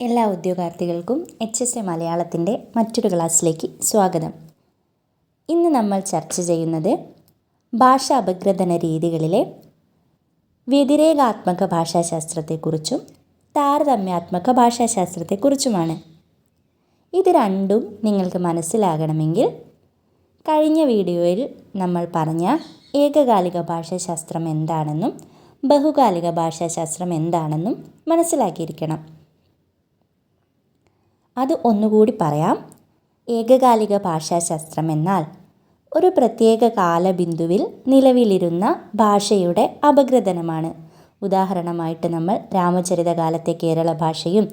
എല്ലാ ഉദ്യോഗാർത്ഥികൾക്കും H S A മലയാളത്തിന്റെ മറ്റൊരു ക്ലാസ്സിലേക്ക് സ്വാഗതം. ഇന്ന് നമ്മൾ ചർച്ച ചെയ്യുന്നത് ഭാഷ അപഗ്രഥന രീതികളിലെ വ്യതിരേകാത്മക ഭാഷാശാസ്ത്രത്തെക്കുറിച്ചും താരതമ്യാത്മക ഭാഷാശാസ്ത്രത്തെക്കുറിച്ചുമാണ്. ഇത് രണ്ടും നിങ്ങൾക്ക് മനസ്സിലാകണമെങ്കിൽ കഴിഞ്ഞ വീഡിയോയിൽ നമ്മൾ പറഞ്ഞ ഏകകാലിക ഭാഷാശാസ്ത്രം എന്താണെന്നും ബഹുകാലിക ഭാഷാശാസ്ത്രം എന്താണെന്നും മനസ്സിലാക്കിയിരിക്കണം. അത് ഒന്നുകൂടി പറയാം. ഏകകാലിക ഭാഷാശാസ്ത്രം എന്നാൽ ഒരു പ്രത്യേക കാലബിന്ദുവിൽ നിലവിലിരുന്ന ഭാഷയുടെ അപഗ്രഥനമാണ്. ഉദാഹരണമായിട്ട് നമ്മൾ രാമചരിത കാലത്തെ കേരള ഭാഷയും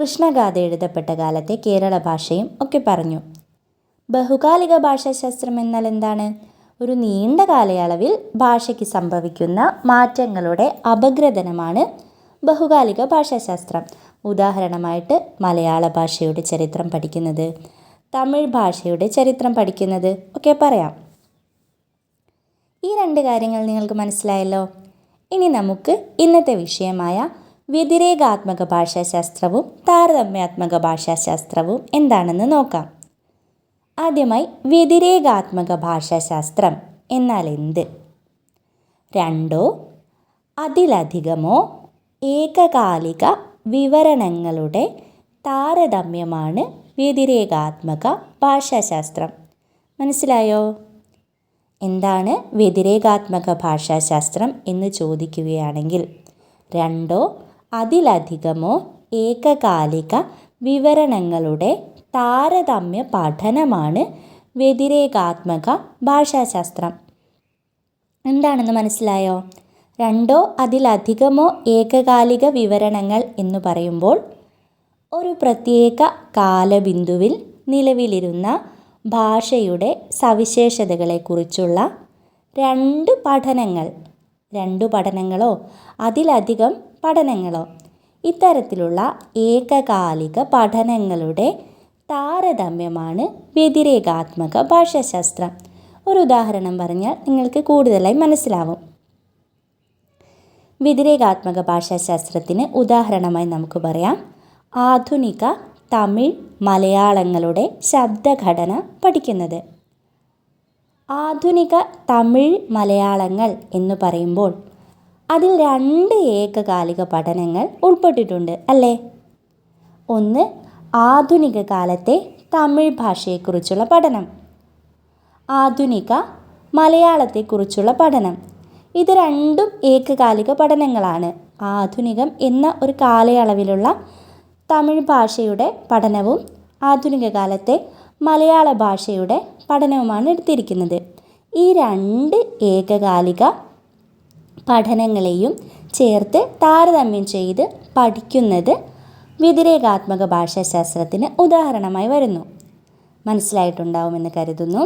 കൃഷ്ണഗാഥ എഴുതപ്പെട്ട കാലത്തെ കേരള ഭാഷയും ഒക്കെ പറഞ്ഞു. ബഹുകാലിക ഭാഷാശാസ്ത്രം എന്നാൽ എന്താണ്? ഒരു നീണ്ട കാലയളവിൽ ഭാഷയ്ക്ക് സംഭവിക്കുന്ന മാറ്റങ്ങളുടെ അപഗ്രഥനമാണ് ബഹുകാലിക ഭാഷാശാസ്ത്രം. ഉദാഹരണമായിട്ട് മലയാള ഭാഷയുടെ ചരിത്രം പഠിക്കുന്നത് തമിഴ് ഭാഷയുടെ ചരിത്രം പഠിക്കുന്നത് ഒക്കെ പറയാം. ഈ രണ്ട് കാര്യങ്ങൾ നിങ്ങൾക്ക് മനസ്സിലായല്ലോ? ഇനി നമുക്ക് ഇന്നത്തെ വിഷയമായ വ്യതിരേകാത്മക ഭാഷാശാസ്ത്രവും താരതമ്യാത്മക ഭാഷാശാസ്ത്രവും എന്താണെന്ന് നോക്കാം. ആദ്യമായി വ്യതിരേകാത്മക ഭാഷാശാസ്ത്രം എന്നാൽ എന്ത്? രണ്ടോ അതിലധികമോ ഏകകാലിക വിവരണങ്ങളുടെ താരതമ്യമാണ് വ്യതിരേകാത്മക ഭാഷാശാസ്ത്രം. മനസ്സിലായോ? എന്താണ് വ്യതിരേകാത്മക ഭാഷാശാസ്ത്രം എന്ന് ചോദിക്കുകയാണെങ്കിൽ രണ്ടോ അതിലധികമോ ഏകകാലിക വിവരണങ്ങളുടെ താരതമ്യ പഠനമാണ് വ്യതിരേകാത്മക ഭാഷാശാസ്ത്രം. എന്താണെന്ന് മനസ്സിലായോ? രണ്ടോ അതിലധികമോ ഏകകാലിക വിവരണങ്ങൾ എന്നു പറയുമ്പോൾ ഒരു പ്രത്യേക കാലബിന്ദുവിൽ നിലവിലിരുന്ന ഭാഷയുടെ സവിശേഷതകളെക്കുറിച്ചുള്ള രണ്ട് പഠനങ്ങൾ രണ്ടു പഠനങ്ങളോ അതിലധികം പഠനങ്ങളോ ഇത്തരത്തിലുള്ള ഏകകാലിക പഠനങ്ങളുടെ താരതമ്യമാണ് വ്യതിരേകാത്മക ഭാഷാശാസ്ത്രം. ഒരു ഉദാഹരണം പറഞ്ഞാൽ നിങ്ങൾക്ക് കൂടുതലായി മനസ്സിലാവും. വ്യതിരേകാത്മക ഭാഷാശാസ്ത്രത്തിന് ഉദാഹരണമായി നമുക്ക് പറയാം. ആധുനിക തമിഴ് മലയാളങ്ങളുടെ ശബ്ദഘടന പഠിക്കുന്നത്. ആധുനിക തമിഴ് മലയാളങ്ങൾ എന്ന് പറയുമ്പോൾ അതിൽ രണ്ട് ഏകകാലിക പഠനങ്ങൾ ഉൾപ്പെട്ടിട്ടുണ്ട് അല്ലേ? ഒന്ന് ആധുനിക കാലത്തെ തമിഴ് ഭാഷയെക്കുറിച്ചുള്ള പഠനം. ആധുനിക മലയാളത്തെക്കുറിച്ചുള്ള പഠനം. ഇത് രണ്ടും ഏകകാലിക പഠനങ്ങളാണ്. ആധുനികം എന്ന ഒരു കാലയളവിലുള്ള തമിഴ് ഭാഷയുടെ പഠനവും ആധുനിക കാലത്തെ മലയാള ഭാഷയുടെ പഠനവുമാണ് എടുത്തിരിക്കുന്നത്. ഈ രണ്ട് ഏകകാലിക പഠനങ്ങളെയും ചേർത്ത് താരതമ്യം ചെയ്ത് പഠിക്കുന്നത് വ്യതിരേകാത്മക ഭാഷാശാസ്ത്രത്തിന് ഉദാഹരണമായി വരുന്നു. മനസ്സിലായിട്ടുണ്ടാവുമെന്ന് കരുതുന്നു.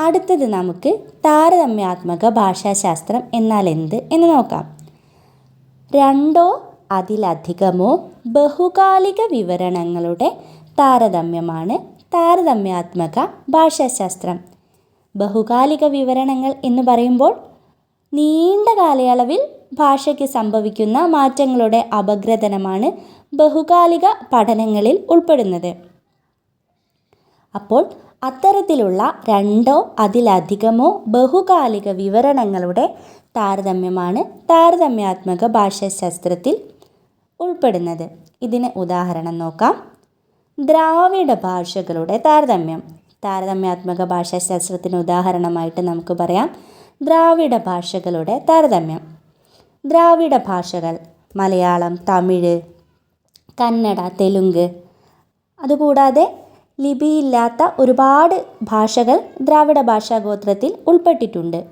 അടുത്തത് നമുക്ക് താരതമ്യാത്മക ഭാഷാശാസ്ത്രം എന്നാൽ എന്ത് എന്ന് നോക്കാം. രണ്ടോ അതിലധികമോ ബഹുകാലിക വിവരണങ്ങളുടെ താരതമ്യമാണ് താരതമ്യാത്മക ഭാഷാശാസ്ത്രം. ബഹുകാലിക വിവരണങ്ങൾ എന്ന് പറയുമ്പോൾ നീണ്ട കാലയളവിൽ ഭാഷയ്ക്ക് സംഭവിക്കുന്ന മാറ്റങ്ങളുടെ അപഗ്രഥനമാണ് ബഹുകാലിക പഠനങ്ങളിൽ ഉൾപ്പെടുന്നത്. അപ്പോൾ അത്തരത്തിലുള്ള രണ്ടോ അതിലധികമോ ബഹുകാലിക വിവരണങ്ങളുടെ താരതമ്യമാണ് താരതമ്യാത്മക ഭാഷാശാസ്ത്രത്തിൽ ഉൾപ്പെടുന്നത്. ഇതിന് ഉദാഹരണം നോക്കാം. ദ്രാവിഡ ഭാഷകളുടെ താരതമ്യം. താരതമ്യാത്മക ഭാഷാശാസ്ത്രത്തിന് ഉദാഹരണമായിട്ട് നമുക്ക് പറയാം. ദ്രാവിഡ ഭാഷകളുടെ താരതമ്യം. ദ്രാവിഡ ഭാഷകൾ മലയാളം തമിഴ് കന്നഡ തെലുങ്ക്. അതുകൂടാതെ ലിപിയില്ലാത്ത ഒരുപാട് ഭാഷകൾ ദ്രാവിഡ ഭാഷാഗോത്രത്തിൽ ഉൾപ്പെട്ടിട്ടുണ്ട്.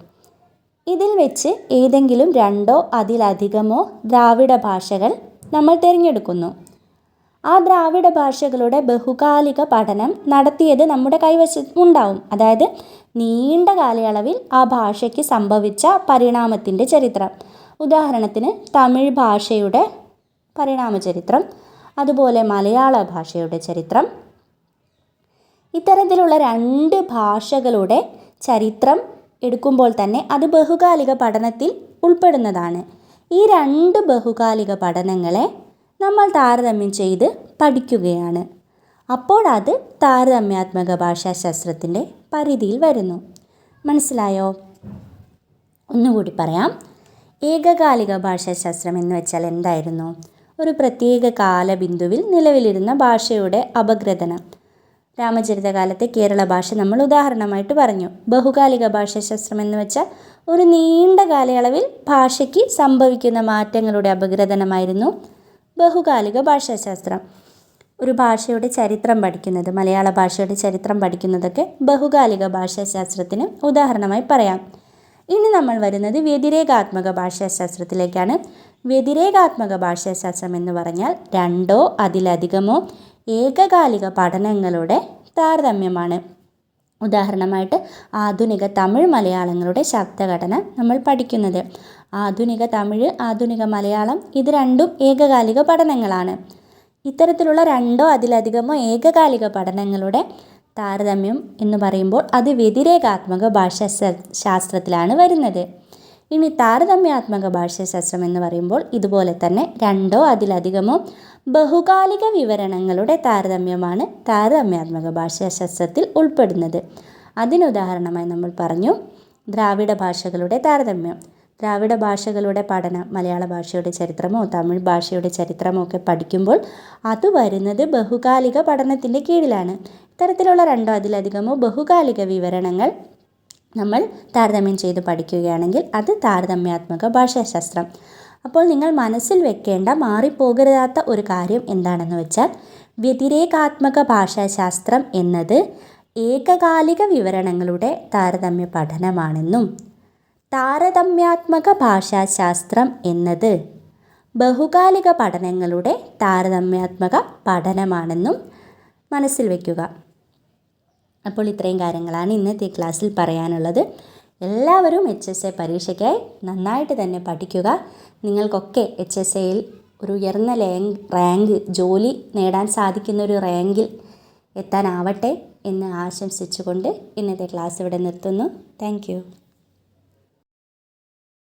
ഇതിൽ വെച്ച് ഏതെങ്കിലും രണ്ടോ അതിലധികമോ ദ്രാവിഡ ഭാഷകൾ നമ്മൾ തിരഞ്ഞെടുക്കുന്നു. ആ ദ്രാവിഡ ഭാഷകളുടെ ബഹുകാലിക പഠനം നടത്തിയത് നമ്മുടെ കൈവശം ഉണ്ടാവും. അതായത് നീണ്ട കാലയളവിൽ ആ ഭാഷയ്ക്ക് സംഭവിച്ച പരിണാമത്തിന്റെ ചരിത്രം. ഉദാഹരണത്തിന് തമിഴ് ഭാഷയുടെ പരിണാമ ചരിത്രം അതുപോലെ മലയാള ഭാഷയുടെ ചരിത്രം ഇത്തരത്തിലുള്ള രണ്ട് ഭാഷകളുടെ ചരിത്രം എടുക്കുമ്പോൾ തന്നെ അത് ബഹുകാലിക പഠനത്തിൽ ഉൾപ്പെടുന്നതാണ്. ഈ രണ്ട് ബഹുകാലിക പഠനങ്ങളെ നമ്മൾ താരതമ്യം ചെയ്ത് പഠിക്കുകയാണ്. അപ്പോൾ അത് താരതമ്യാത്മക ഭാഷാശാസ്ത്രത്തിന്റെ പരിധിയിൽ വരുന്നു. മനസ്സിലായോ? ഒന്നുകൂടി പറയാം. ഏകകാലിക ഭാഷാശാസ്ത്രം എന്ന് വെച്ചാൽ എന്തായിരുന്നു? ഒരു പ്രത്യേക കാലബിന്ദുവിൽ നിലവിലിരുന്ന ഭാഷയുടെ അപഗ്രഥനം. രാമചരിതകാലത്തെ കേരള ഭാഷ നമ്മൾ ഉദാഹരണമായിട്ട് പറഞ്ഞു. ബഹുകാലിക ഭാഷാശാസ്ത്രം എന്ന് വെച്ചാൽ ഒരു നീണ്ട കാലയളവിൽ ഭാഷയ്ക്ക് സംഭവിക്കുന്ന മാറ്റങ്ങളുടെ അപഗ്രഥനമായിരുന്നു ബഹുകാലിക ഭാഷാശാസ്ത്രം ഒരു ഭാഷയുടെ ചരിത്രം പഠിക്കുന്നത് മലയാള ഭാഷയുടെ ചരിത്രം പഠിക്കുന്നതൊക്കെ ബഹുകാലിക ഭാഷാശാസ്ത്രത്തിന് ഉദാഹരണമായി പറയാം. ഇനി നമ്മൾ വരുന്നത് വ്യതിരേകാത്മക ഭാഷാശാസ്ത്രത്തിലേക്കാണ് വ്യതിരേകാത്മക ഭാഷാശാസ്ത്രം എന്ന് പറഞ്ഞാൽ രണ്ടോ അതിലധികമോ ഏകകാലിക പഠനങ്ങളുടെ താരതമ്യമാണ്. ഉദാഹരണമായിട്ട് ആധുനിക തമിഴ് മലയാളങ്ങളുടെ ശബ്ദഘടന നമ്മൾ പഠിക്കുന്നത്. ആധുനിക തമിഴ് ആധുനിക മലയാളം ഇത് രണ്ടും ഏകകാലിക പഠനങ്ങളാണ്. ഇത്തരത്തിലുള്ള രണ്ടോ അതിലധികമോ ഏകകാലിക പഠനങ്ങളുടെ താരതമ്യം എന്ന് പറയുമ്പോൾ അത് വ്യതിരേകാത്മക ഭാഷാ ശാസ്ത്രത്തിലാണ് വരുന്നത്. ഇനി താരതമ്യാത്മക ഭാഷാശാസ്ത്രം എന്ന് പറയുമ്പോൾ ഇതുപോലെ തന്നെ രണ്ടോ അതിലധികമോ ബഹുകാലിക വിവരണങ്ങളുടെ താരതമ്യമാണ് താരതമ്യാത്മക ഭാഷാശാസ്ത്രത്തിൽ ഉൾപ്പെടുന്നത്. അതിനുദാഹരണമായി നമ്മൾ പറഞ്ഞു ദ്രാവിഡ ഭാഷകളുടെ താരതമ്യം. ദ്രാവിഡ ഭാഷകളുടെ പഠനം മലയാള ഭാഷയുടെ ചരിത്രമോ തമിഴ് ഭാഷയുടെ ചരിത്രമോ ഒക്കെ പഠിക്കുമ്പോൾ അത് വരുന്നത് ബഹുകാലിക പഠനത്തിന്റെ കീഴിലാണ്. ഇത്തരത്തിലുള്ള രണ്ടോ അതിലധികമോ ബഹുകാലിക വിവരണങ്ങൾ നമ്മൾ താരതമ്യം ചെയ്ത് പഠിക്കുകയാണെങ്കിൽ അത് താരതമ്യാത്മക ഭാഷാശാസ്ത്രം. അപ്പോൾ നിങ്ങൾ മനസ്സിൽ വെക്കേണ്ട മാറിപ്പോകരുതാത്ത ഒരു കാര്യം എന്താണെന്ന് വെച്ചാൽ വ്യതിരേകാത്മക ഭാഷാശാസ്ത്രം എന്നത് ഏകകാലിക വിവരണങ്ങളുടെ താരതമ്യ പഠനമാണെന്നും താരതമ്യാത്മക ഭാഷാശാസ്ത്രം എന്നത് ബഹുകാലിക പഠനങ്ങളുടെ താരതമ്യാത്മക പഠനമാണെന്നും മനസ്സിൽ വയ്ക്കുക അപ്പോൾ ഇത്രയും കാര്യങ്ങളാണ് ഇന്നത്തെ ക്ലാസ്സിൽ പറയാനുള്ളത്. എല്ലാവരും എച്ച് എസ് എ പരീക്ഷയ്ക്കായി നന്നായിട്ട് തന്നെ പഠിക്കുക. നിങ്ങൾക്കൊക്കെ എച്ച് എസ് എയിൽ ഒരു ഉയർന്ന റാങ്ക് ജോലി നേടാൻ സാധിക്കുന്ന ഒരു റാങ്കിൽ എത്താനാവട്ടെ എന്ന് ആശംസിച്ചുകൊണ്ട് ഇന്നത്തെ ക്ലാസ് ഇവിടെ നിർത്തുന്നു. താങ്ക്